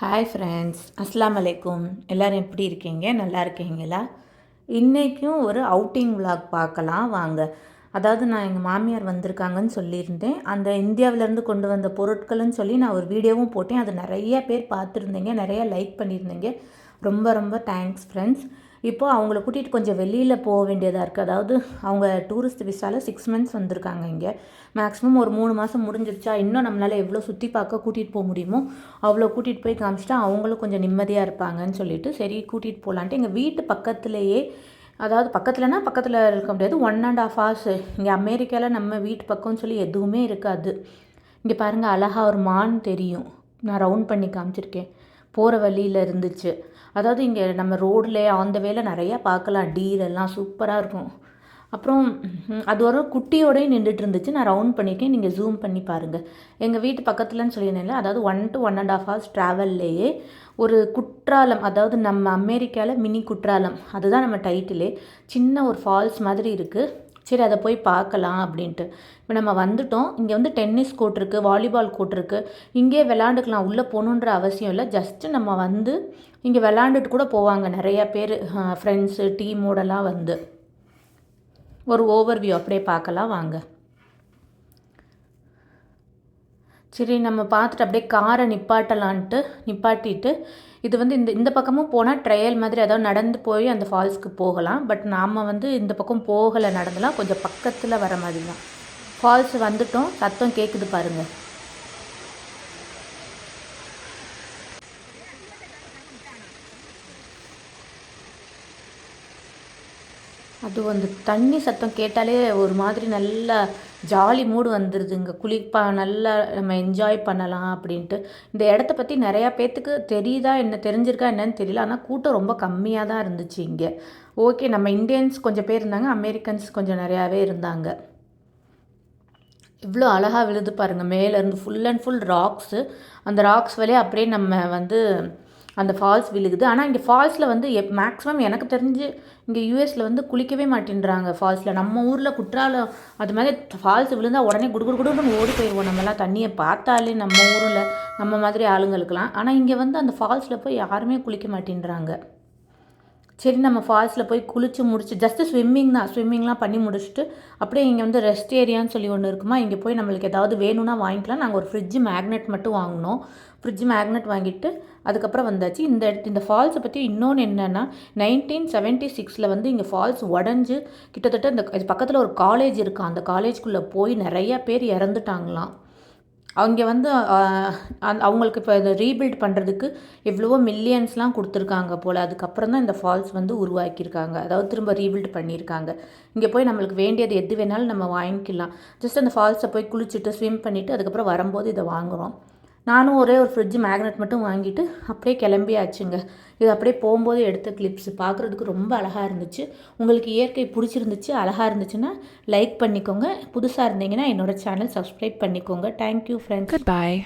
Hi friends அஸ்லாம் அலைக்கும் எல்லோரும் எப்படி இருக்கீங்க? நல்லா இருக்கீங்களா? இன்றைக்கும் ஒரு அவுட்டிங் vlog பார்க்கலாம். வாங்க. அதாவது நான் எங்கள் மாமியார் வந்திருக்காங்கன்னு சொல்லியிருந்தேன். அந்த இந்தியாவிலேருந்து கொண்டு வந்த பொருட்கள்னு சொல்லி நான் ஒரு வீடியோவும் போட்டேன். அது நிறைய பேர் பார்த்துருந்தீங்க. நிறைய லைக் பண்ணியிருந்தீங்க. ரொம்ப ரொம்ப தேங்க்ஸ் ஃப்ரெண்ட்ஸ் இப்போ அவங்கள கூட்டிகிட்டு கொஞ்சம் வெளியில் போக வேண்டியதாக இருக்குது அதாவது அவங்க டூரிஸ்ட் விசாவில் சிக்ஸ் மந்த்ஸ் வந்திருக்காங்க இங்கே. மேக்ஸிமம் ஒரு மூணு மாதம் முடிஞ்சிருச்சா? இன்னும் நம்மளால் எவ்வளோ சுற்றி பார்க்க கூட்டிகிட்டு போக முடியுமோ அவ்வளோ கூட்டிகிட்டு போய் காமிச்சிட்டா அவங்களும் கொஞ்சம் நிம்மதியாக இருப்பாங்கன்னு சொல்லிட்டு சரி கூட்டிகிட்டு போகலான்ட்டு எங்கள் வீட்டு பக்கத்துலேயே அதாவது பக்கத்துலனா பக்கத்தில் இருக்க முடியாது ஒன் அண்ட் ஆஃப் ஹவர்ஸ் இங்கே அமெரிக்காவில் நம்ம வீட்டு பக்கம்னு சொல்லி எதுவுமே இருக்காது. இங்கே பாருங்கள் அழகாக ஒரு மான் தெரியும். நான் ரவுண்ட் பண்ணி காமிச்சிருக்கேன். போகிற வழியில் இருந்துச்சு. அதாவது இங்கே நம்ம ரோடில் ஆன் த நிறையா பார்க்கலாம். டீர் எல்லாம் சூப்பராக இருக்கும். அப்புறம் அது ஒரு குட்டியோடய நின்றுட்டு இருந்துச்சு. நான் ரவுண்ட் பண்ணியிருக்கேன் நீங்கள் ஜூம் பண்ணி பாருங்கள் எங்கள் வீட்டு பக்கத்துலன்னு சொல்லியிருந்தேன் அதாவது one to one and half hours ட்ராவல்லையே ஒரு குற்றாலம் அதாவது நம்ம அமெரிக்காவில் மினி குற்றாலம். அதுதான் நம்ம டைட்டிலே சின்ன ஒரு ஃபால்ஸ் மாதிரி இருக்குது சரி அதை போய் பார்க்கலாம் அப்படின்ட்டு. இப்போ நம்ம வந்துட்டோம். இங்கே வந்து டென்னிஸ் கோர்ட் இருக்குது வாலிபால் கோர்ட் இருக்குது இங்கே விளாண்டுக்கலாம் உள்ளே போகணுன்ற அவசியம் இல்லை. ஜஸ்ட்டு நம்ம வந்து இங்கே விளாண்டுட்டு கூட போவாங்க. நிறையா பேர் ஃப்ரெண்ட்ஸு டீமோடலாம் வந்து. ஒரு ஓவர்வியூ அப்படியே பார்க்கலாம். வாங்க. சரி நம்ம பார்த்துட்டு அப்படியே காரை நிப்பாட்டலான்ட்டு நிப்பாட்டிட்டு இது வந்து இந்த இந்த பக்கமும் போனால் ட்ரையல் மாதிரி ஏதாவது நடந்து போய் அந்த ஃபால்ஸ்க்கு போகலாம். பட் நாம் வந்து இந்த பக்கம் போகலை நடந்துலாம் கொஞ்சம் பக்கத்தில் வர மாதிரி தான் ஃபால்ஸ் வந்துட்டோம் சத்தம் கேட்குது பாருங்கள் அது அந்த தண்ணி சத்தம் கேட்டாலே ஒரு மாதிரி நல்ல ஜாலி மூடு வந்துடுது இங்கே குளிப்பா நல்லா நம்ம என்ஜாய் பண்ணலாம் அப்படின்ட்டு. இந்த இடத்த பற்றி நிறையா பேர்த்துக்கு தெரியுதா என்ன தெரிஞ்சிருக்கா என்னன்னு தெரியல. ஆனால் கூட்டம் ரொம்ப கம்மியாக தான் இருந்துச்சு இங்கே. ஓகே நம்ம இந்தியன்ஸ் கொஞ்சம் பேர் இருந்தாங்க அமெரிக்கன்ஸ் கொஞ்சம் நிறையாவே இருந்தாங்க. இவ்வளோ அழகாக விழுது பாருங்கள் மேலேருந்து ஃபுல் அண்ட் ஃபுல் ராக்ஸு அந்த ராக்ஸ் வழியே அப்படியே நம்ம வந்து அந்த ஃபால்ஸ் விழுகுது. ஆனால் இங்கே ஃபால்ஸில் வந்து எப் மேக்ஸிமம் எனக்கு தெரிஞ்சு இங்கே யூஎஸில் வந்து குளிக்கவே மாட்டேன்றாங்க ஃபால்ஸில் நம்ம ஊரில் குற்றாலம் அது மாதிரி ஃபால்ஸ் விழுந்தால் உடனே குடு குடு குடுன்னு ஓடி போயிடுவோம். நம்மலாம் தண்ணியை பார்த்தாலே நம்ம ஊரில் நம்ம மாதிரி ஆளுங்களுக்கெலாம் ஆனால் இங்கே வந்து அந்த ஃபால்ஸில் போய் யாருமே குளிக்க மாட்டேன்றாங்க. சரி நம்ம ஃபால்ஸில் போய் குளித்து முடிச்சு ஜஸ்ட்டு ஸ்விம்மிங் தான். ஸ்விம்மிங்லாம் பண்ணி முடிச்சுட்டு அப்படியே இங்கே வந்து ரெஸ்ட் ஏரியான்னு சொல்லி ஒன்று இருக்குமா? இங்கே போய் நம்மளுக்கு ஏதாவது வேணும்னா வாங்கிக்கலாம். நாங்கள் ஒரு ஃப்ரிட்ஜ் மேக்னெட் மட்டும் வாங்கினோம். ஃப்ரிட்ஜ் மேக்னெட் வாங்கிட்டு அதுக்கப்புறம் வந்தாச்சு. இந்த இடத்து இந்த ஃபால்ஸை பற்றி இன்னொன்று என்னென்னா நைன்டீன் செவன்ட்டி சிக்ஸில் வந்து இங்கே ஃபால்ஸ் உடஞ்சி கிட்டத்தட்ட இந்த இது பக்கத்தில் ஒரு காலேஜ் இருக்குது அந்த காலேஜ்குள்ளே போய் நிறையா பேர் இறந்துட்டாங்களாம். அவங்க வந்து அவங்களுக்கு இப்போ இதை ரீபில்ட் பண்ணுறதுக்கு எவ்வளவோ மில்லியன்ஸ்லாம் கொடுத்துருக்காங்க போல். அதுக்கப்புறம் தான் இந்த ஃபால்ஸ் வந்து உருவாக்கியிருக்காங்க. அதாவது திரும்ப ரீபில்ட் பண்ணியிருக்காங்க. இங்கே போய் நம்மளுக்கு வேண்டியது எது வேணாலும் நம்ம வாங்கிக்கலாம். ஜஸ்ட் அந்த ஃபால்ஸை போய் குளிச்சுட்டு ஸ்விம் பண்ணிவிட்டு அதுக்கப்புறம் வரும்போது இதை வாங்குகிறோம் நானும் ஒரே ஒரு ஃப்ரிட்ஜ் மேக்னெட் மட்டும் வாங்கிட்டு அப்படியே கிளம்பியாச்சுங்க. இது அப்படியே போகும்போது எடுத்த கிளிப்ஸ் பார்க்குறதுக்கு ரொம்ப அழகாக இருந்துச்சு. உங்களுக்கு இயற்கை பிடிச்சிருந்துச்சு அழகாக இருந்துச்சுன்னா லைக் பண்ணிக்கோங்க. புதுசாக இருந்தீங்கன்னா என்னோட சேனல் சப்ஸ்கிரைப் பண்ணிக்கோங்க. Thank you friends bye